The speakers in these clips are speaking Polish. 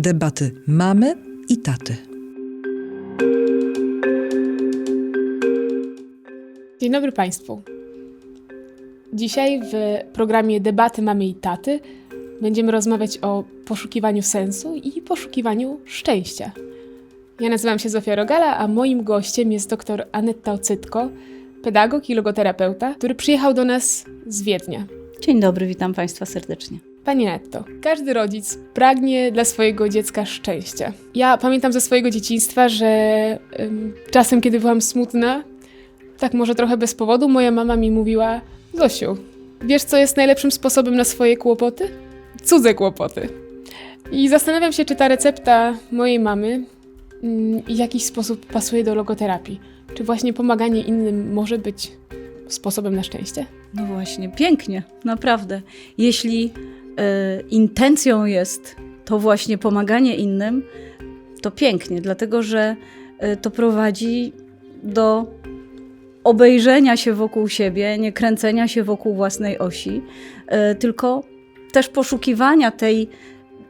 debaty mamy i taty. Dzień dobry Państwu. Dzisiaj w programie Debaty Mamy i Taty będziemy rozmawiać o poszukiwaniu sensu i poszukiwaniu szczęścia. Ja nazywam się Zofia Rogala, a moim gościem jest dr Anetta Ocytko, pedagog i logoterapeuta, który przyjechał do nas z Wiednia. Dzień dobry, witam Państwa serdecznie. Pani Netto, każdy rodzic pragnie dla swojego dziecka szczęścia. Ja pamiętam ze swojego dzieciństwa, że czasem, kiedy byłam smutna, tak może trochę bez powodu, moja mama mi mówiła: Zosiu, wiesz, co jest najlepszym sposobem na swoje kłopoty? Cudze kłopoty. I zastanawiam się, czy ta recepta mojej mamy ym, w jakiś sposób pasuje do logoterapii. Czy właśnie pomaganie innym może być sposobem na szczęście? No właśnie, pięknie, naprawdę. Jeśli e, intencją jest to właśnie pomaganie innym, to pięknie, dlatego że e, to prowadzi do obejrzenia się wokół siebie, nie kręcenia się wokół własnej osi, e, tylko też poszukiwania tej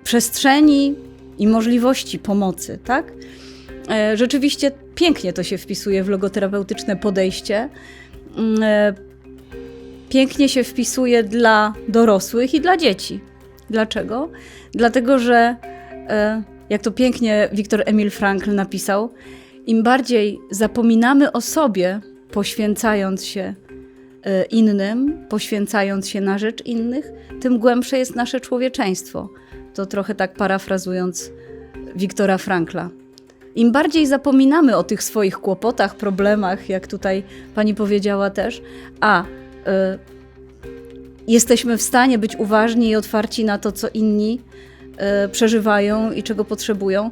przestrzeni i możliwości pomocy, tak? Rzeczywiście pięknie to się wpisuje w logoterapeutyczne podejście. E, Pięknie się wpisuje dla dorosłych i dla dzieci. Dlaczego? Dlatego, że e, jak to pięknie Viktor Emil Frankl napisał, im bardziej zapominamy o sobie, poświęcając się e, innym, poświęcając się na rzecz innych, tym głębsze jest nasze człowieczeństwo. To trochę tak parafrazując Wiktora Frankla. Im bardziej zapominamy o tych swoich kłopotach, problemach, jak tutaj pani powiedziała też, a jesteśmy w stanie być uważni i otwarci na to, co inni y, przeżywają i czego potrzebują,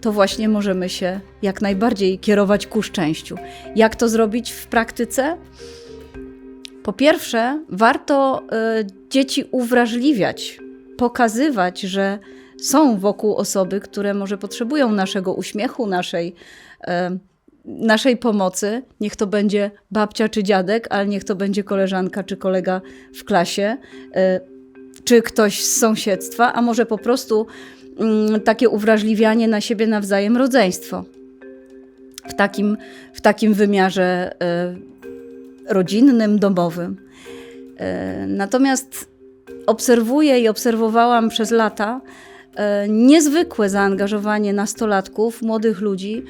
to właśnie możemy się jak najbardziej kierować ku szczęściu. Jak to zrobić w praktyce? Po pierwsze, warto y, dzieci uwrażliwiać, pokazywać, że są wokół osoby, które może potrzebują naszego uśmiechu, naszej, naszej pomocy. Niech to będzie babcia czy dziadek, ale niech to będzie koleżanka czy kolega w klasie, e, czy ktoś z sąsiedztwa, a może po prostu mm, takie uwrażliwianie na siebie nawzajem rodzeństwo. W takim, w takim wymiarze e, rodzinnym, domowym. E, Natomiast obserwuję i obserwowałam przez lata niezwykłe zaangażowanie nastolatków, młodych ludzi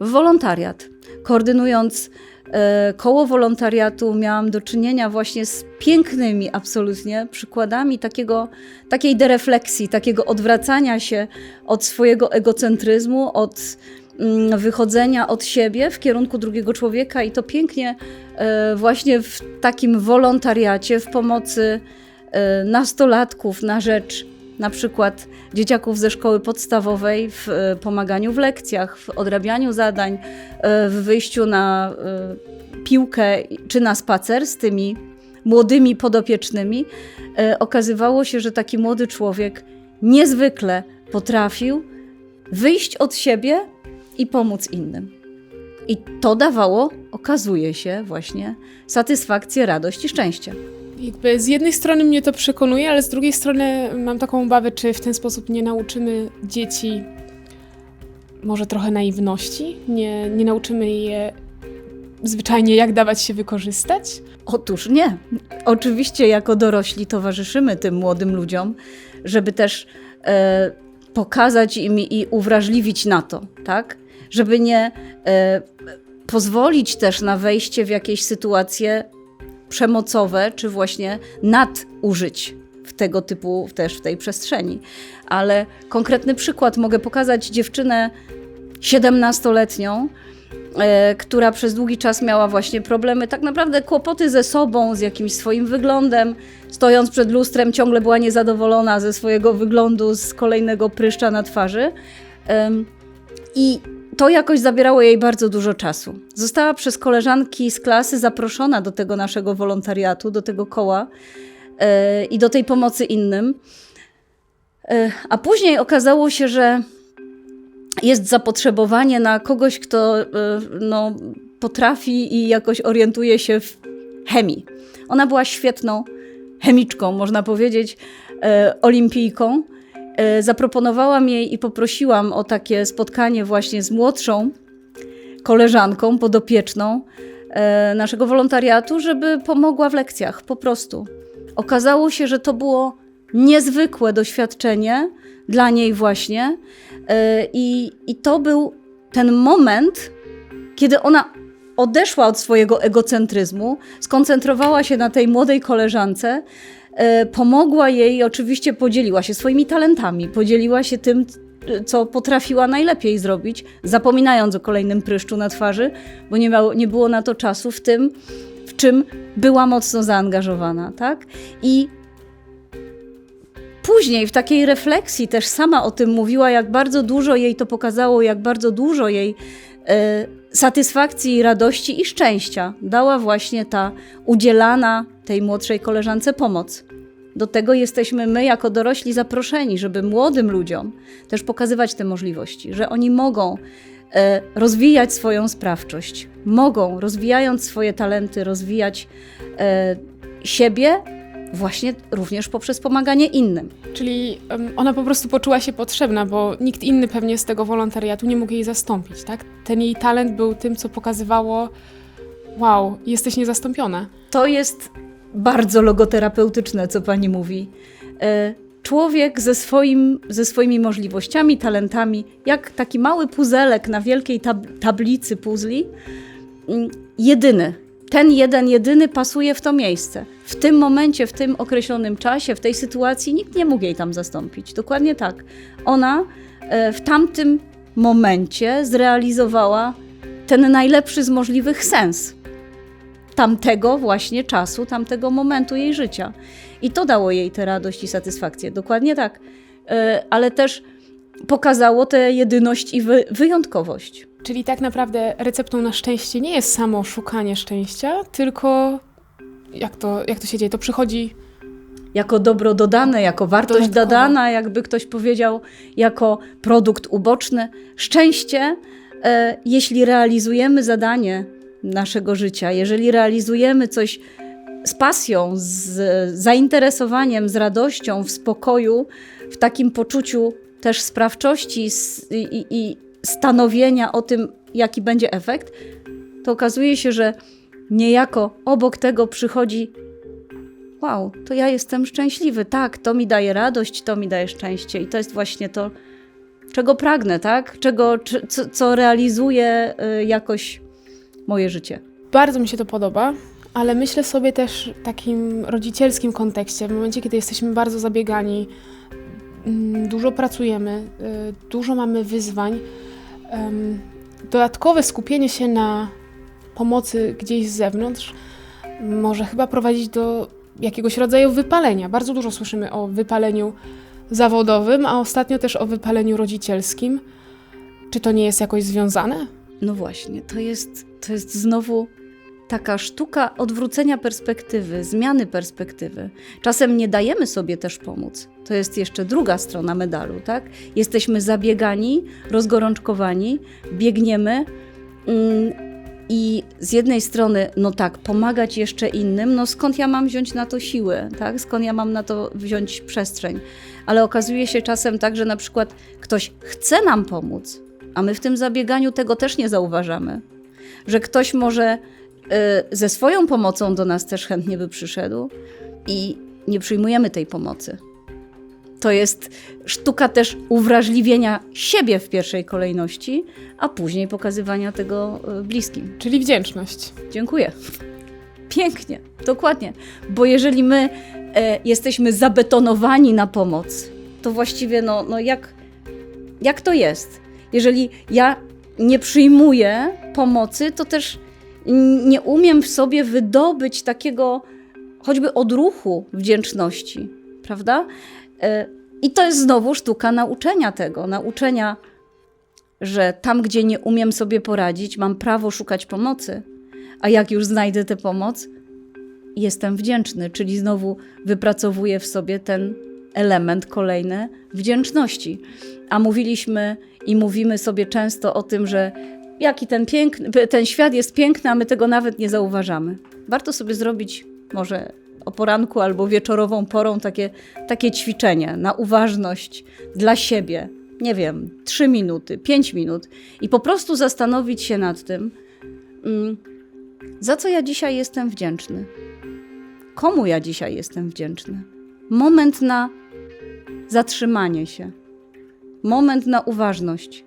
w wolontariat. Koordynując e, koło wolontariatu, miałam do czynienia właśnie z pięknymi, absolutnie, przykładami takiego, takiej derefleksji, takiego odwracania się od swojego egocentryzmu, od mm, wychodzenia od siebie w kierunku drugiego człowieka i to pięknie e, właśnie w takim wolontariacie, w pomocy e, nastolatków na rzecz na przykład dzieciaków ze szkoły podstawowej w e, pomaganiu w lekcjach, w odrabianiu zadań, e, w wyjściu na e, piłkę czy na spacer z tymi młodymi podopiecznymi, okazywało się, że taki młody człowiek niezwykle potrafił wyjść od siebie i pomóc innym. I to dawało, okazuje się, właśnie satysfakcję, radość i szczęście. Jakby z jednej strony mnie to przekonuje, ale z drugiej strony mam taką obawę, czy w ten sposób nie nauczymy dzieci może trochę naiwności, nie, nie nauczymy je zwyczajnie jak dawać się wykorzystać. Otóż nie. Oczywiście, jako dorośli towarzyszymy tym młodym ludziom, żeby też e, pokazać im i uwrażliwić na to, tak? Żeby nie e, pozwolić też na wejście w jakieś sytuacje przemocowe, czy właśnie nadużyć w tego typu też w tej przestrzeni. Ale konkretny przykład mogę pokazać dziewczynę 17-letnią, e, która przez długi czas miała właśnie problemy, tak naprawdę kłopoty ze sobą, z jakimś swoim wyglądem. Stojąc przed lustrem, ciągle była niezadowolona ze swojego wyglądu, z kolejnego pryszcza na twarzy. I to jakoś zabierało jej bardzo dużo czasu. Została przez koleżanki z klasy zaproszona do tego naszego wolontariatu, do tego koła e, i do tej pomocy innym. E, a później okazało się, że jest zapotrzebowanie na kogoś, kto e, no, potrafi i jakoś orientuje się w chemii. Ona była świetną chemiczką, można powiedzieć, olimpijką zaproponowałam jej i poprosiłam o takie spotkanie właśnie z młodszą koleżanką podopieczną e, naszego wolontariatu, żeby pomogła w lekcjach po prostu. Okazało się, że to było niezwykłe doświadczenie dla niej właśnie e, i, i to był ten moment, kiedy ona odeszła od swojego egocentryzmu, skoncentrowała się na tej młodej koleżance, e, pomogła jej, oczywiście podzieliła się swoimi talentami, podzieliła się tym, co potrafiła najlepiej zrobić, zapominając o kolejnym pryszczu na twarzy, bo nie, miało, nie było na to czasu w tym, w czym była mocno zaangażowana, tak? I później w takiej refleksji też sama o tym mówiła, jak bardzo dużo jej to pokazało, jak bardzo dużo jej e, satysfakcji, radości i szczęścia dała właśnie ta udzielana tej młodszej koleżance pomoc. Do tego jesteśmy my, jako dorośli, zaproszeni, żeby młodym ludziom też pokazywać te możliwości, że oni mogą e, rozwijać swoją sprawczość, mogą, rozwijając swoje talenty, rozwijać e, siebie, właśnie również poprzez pomaganie innym. Czyli ona po prostu poczuła się potrzebna, bo nikt inny pewnie z tego wolontariatu nie mógł jej zastąpić, tak? Ten jej talent był tym, co pokazywało wow, jesteś niezastąpiona. To jest bardzo logoterapeutyczne, co pani mówi. E, Człowiek ze, swoim, ze swoimi możliwościami, talentami, jak taki mały puzelek na wielkiej tab tablicy puzli, mm, jedyny. Ten jeden, jedyny pasuje w to miejsce. W tym momencie, w tym określonym czasie, w tej sytuacji nikt nie mógł jej tam zastąpić. Dokładnie tak. Ona e, w tamtym momencie zrealizowała ten najlepszy z możliwych sens tamtego właśnie czasu, tamtego momentu jej życia. I to dało jej tę radość i satysfakcję. Dokładnie tak. E, Ale też pokazało tę jedyność i wy wyjątkowość. Czyli tak naprawdę receptą na szczęście nie jest samo szukanie szczęścia, tylko jak to, jak to się dzieje? To przychodzi Jako dobro dodane, jako wartość Dodatkowo. dodana, jakby ktoś powiedział, jako produkt uboczny. Szczęście, e, jeśli realizujemy zadanie naszego życia, jeżeli realizujemy coś z pasją, z zainteresowaniem, z radością, w spokoju, w takim poczuciu też sprawczości i, i, stanowienia o tym, jaki będzie efekt, to okazuje się, że niejako obok tego przychodzi wow, to ja jestem szczęśliwy, tak, to mi daje radość, to mi daje szczęście. I to jest właśnie to, czego pragnę, tak, czego, co, co realizuje y, jakoś moje życie. Bardzo mi się to podoba, ale myślę sobie też w takim rodzicielskim kontekście, w momencie, kiedy jesteśmy bardzo zabiegani, mm, dużo pracujemy, y, dużo mamy wyzwań, dodatkowe skupienie się na pomocy gdzieś z zewnątrz może chyba prowadzić do jakiegoś rodzaju wypalenia. Bardzo dużo słyszymy o wypaleniu zawodowym, a ostatnio też o wypaleniu rodzicielskim. Czy to nie jest jakoś związane? No właśnie, to jest, to jest znowu taka sztuka odwrócenia perspektywy, zmiany perspektywy. Czasem nie dajemy sobie też pomóc. To jest jeszcze druga strona medalu, tak? Jesteśmy zabiegani, rozgorączkowani, biegniemy mm, i z jednej strony, no tak, pomagać jeszcze innym, no skąd ja mam wziąć na to siłę, tak? Skąd ja mam na to wziąć przestrzeń? Ale okazuje się czasem tak, że na przykład ktoś chce nam pomóc, a my w tym zabieganiu tego też nie zauważamy. Że ktoś może y, ze swoją pomocą do nas też chętnie by przyszedł i nie przyjmujemy tej pomocy. To jest sztuka też uwrażliwienia siebie w pierwszej kolejności, a później pokazywania tego y, bliskim. Czyli wdzięczność. Dziękuję. Pięknie, dokładnie. Bo jeżeli my e, jesteśmy zabetonowani na pomoc, to właściwie no, no jak, jak to jest? Jeżeli ja nie przyjmuję pomocy, to też nie umiem w sobie wydobyć takiego choćby odruchu wdzięczności, prawda? E, I to jest znowu sztuka nauczenia tego, nauczenia, że tam, gdzie nie umiem sobie poradzić, mam prawo szukać pomocy, a jak już znajdę tę pomoc, jestem wdzięczny, czyli znowu wypracowuję w sobie ten element kolejny wdzięczności. A mówiliśmy i mówimy sobie często o tym, że jaki ten, piękny, ten świat jest piękny, a my tego nawet nie zauważamy. Warto sobie zrobić może o poranku albo wieczorową porą takie, takie ćwiczenie na uważność dla siebie. Nie wiem, 3 minuty, 5 minut i po prostu zastanowić się nad tym, mm, za co ja dzisiaj jestem wdzięczny. Komu ja dzisiaj jestem wdzięczny? Moment na zatrzymanie się, moment na uważność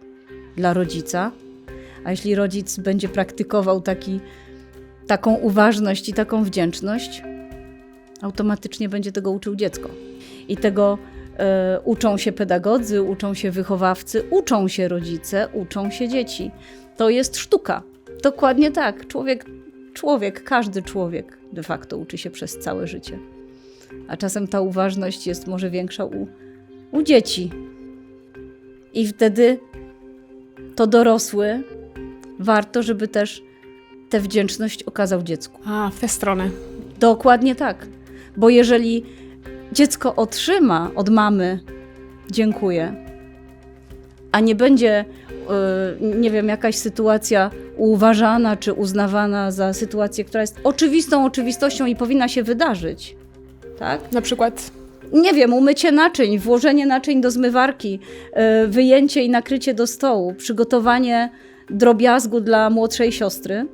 dla rodzica. A jeśli rodzic będzie praktykował taki, taką uważność i taką wdzięczność, automatycznie będzie tego uczył dziecko. I tego e, uczą się pedagodzy, uczą się wychowawcy, uczą się rodzice, uczą się dzieci. To jest sztuka. Dokładnie tak. Człowiek, człowiek, każdy człowiek de facto uczy się przez całe życie. A czasem ta uważność jest może większa u, u dzieci. I wtedy to dorosły warto, żeby też tę wdzięczność okazał dziecku. A, w tę stronę. Dokładnie tak. Bo jeżeli dziecko otrzyma od mamy dziękuję, a nie będzie, yy, nie wiem, jakaś sytuacja uważana czy uznawana za sytuację, która jest oczywistą oczywistością i powinna się wydarzyć, tak? Na przykład nie wiem, umycie naczyń, włożenie naczyń do zmywarki, y, wyjęcie i nakrycie do stołu, przygotowanie drobiazgu dla młodszej siostry.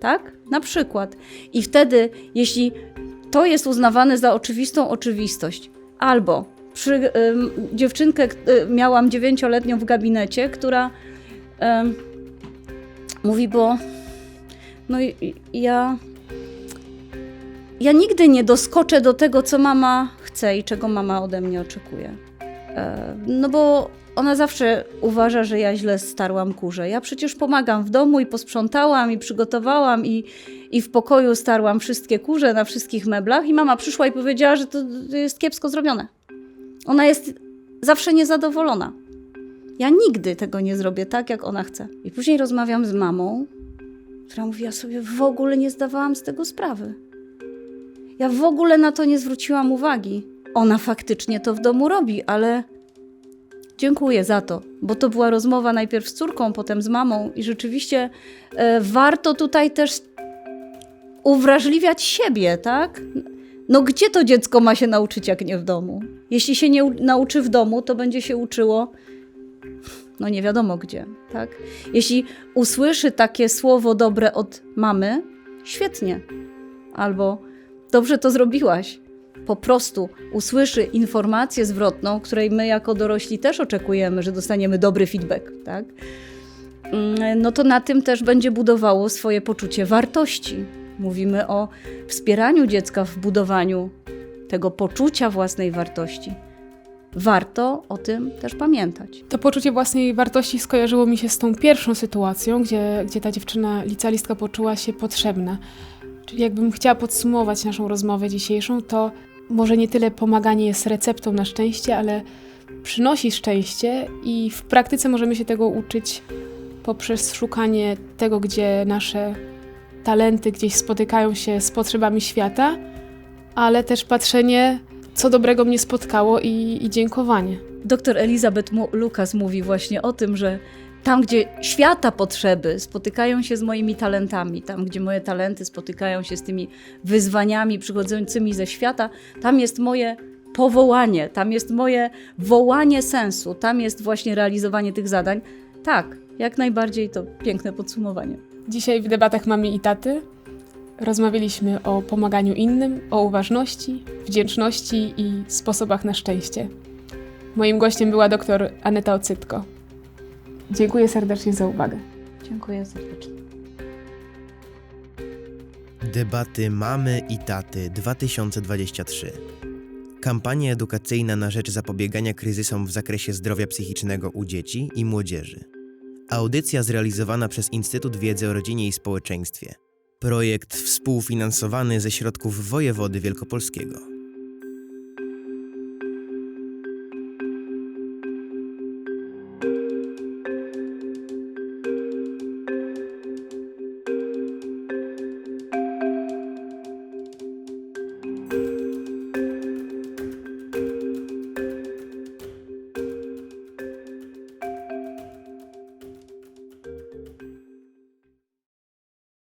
Tak? Na przykład. I wtedy, jeśli to jest uznawane za oczywistą oczywistość, albo przy, ym, dziewczynkę y, miałam dziewięcioletnią w gabinecie, która ym, mówi, bo no i ja ja nigdy nie doskoczę do tego, co mama chce i czego mama ode mnie oczekuje. E, No bo ona zawsze uważa, że ja źle starłam kurze. Ja przecież pomagam w domu i posprzątałam i przygotowałam i, i w pokoju starłam wszystkie kurze na wszystkich meblach i mama przyszła i powiedziała, że to to jest kiepsko zrobione. Ona jest zawsze niezadowolona. Ja nigdy tego nie zrobię tak, jak ona chce. I później rozmawiam z mamą, która mówi, ja sobie w ogóle nie zdawałam z tego sprawy. Ja w ogóle na to nie zwróciłam uwagi. Ona faktycznie to w domu robi, ale dziękuję za to, bo to była rozmowa najpierw z córką, potem z mamą i rzeczywiście e, warto tutaj też uwrażliwiać siebie, tak? No gdzie to dziecko ma się nauczyć, jak nie w domu? Jeśli się nie nauczy w domu, to będzie się uczyło no nie wiadomo gdzie, tak? Jeśli usłyszy takie słowo dobre od mamy, świetnie. Albo dobrze to zrobiłaś. Po prostu usłyszy informację zwrotną, której my jako dorośli też oczekujemy, że dostaniemy dobry feedback, tak? Mm, No to na tym też będzie budowało swoje poczucie wartości. Mówimy o wspieraniu dziecka w budowaniu tego poczucia własnej wartości. Warto o tym też pamiętać. To poczucie własnej wartości skojarzyło mi się z tą pierwszą sytuacją, gdzie, gdzie ta dziewczyna licealistka poczuła się potrzebna. Czyli jakbym chciała podsumować naszą rozmowę dzisiejszą, to może nie tyle pomaganie jest receptą na szczęście, ale przynosi szczęście i w praktyce możemy się tego uczyć poprzez szukanie tego, gdzie nasze talenty gdzieś spotykają się z potrzebami świata, ale też patrzenie, co dobrego mnie spotkało i, i dziękowanie. Doktor Elizabeth Lucas mówi właśnie o tym, że tam, gdzie świata potrzeby spotykają się z moimi talentami, tam, gdzie moje talenty spotykają się z tymi wyzwaniami przychodzącymi ze świata, tam jest moje powołanie, tam jest moje wołanie sensu, tam jest właśnie realizowanie tych zadań. Tak, jak najbardziej to piękne podsumowanie. Dzisiaj w debatach mamy i taty rozmawialiśmy o pomaganiu innym, o uważności, wdzięczności i sposobach na szczęście. Moim gościem była dr Aneta Ocytko. Dziękuję serdecznie za uwagę. Dziękuję serdecznie. Debaty Mamy i Taty 2023. Kampania edukacyjna na rzecz zapobiegania kryzysom w zakresie zdrowia psychicznego u dzieci i młodzieży. Audycja zrealizowana przez Instytut Wiedzy o Rodzinie i Społeczeństwie. Projekt współfinansowany ze środków wojewody wielkopolskiego.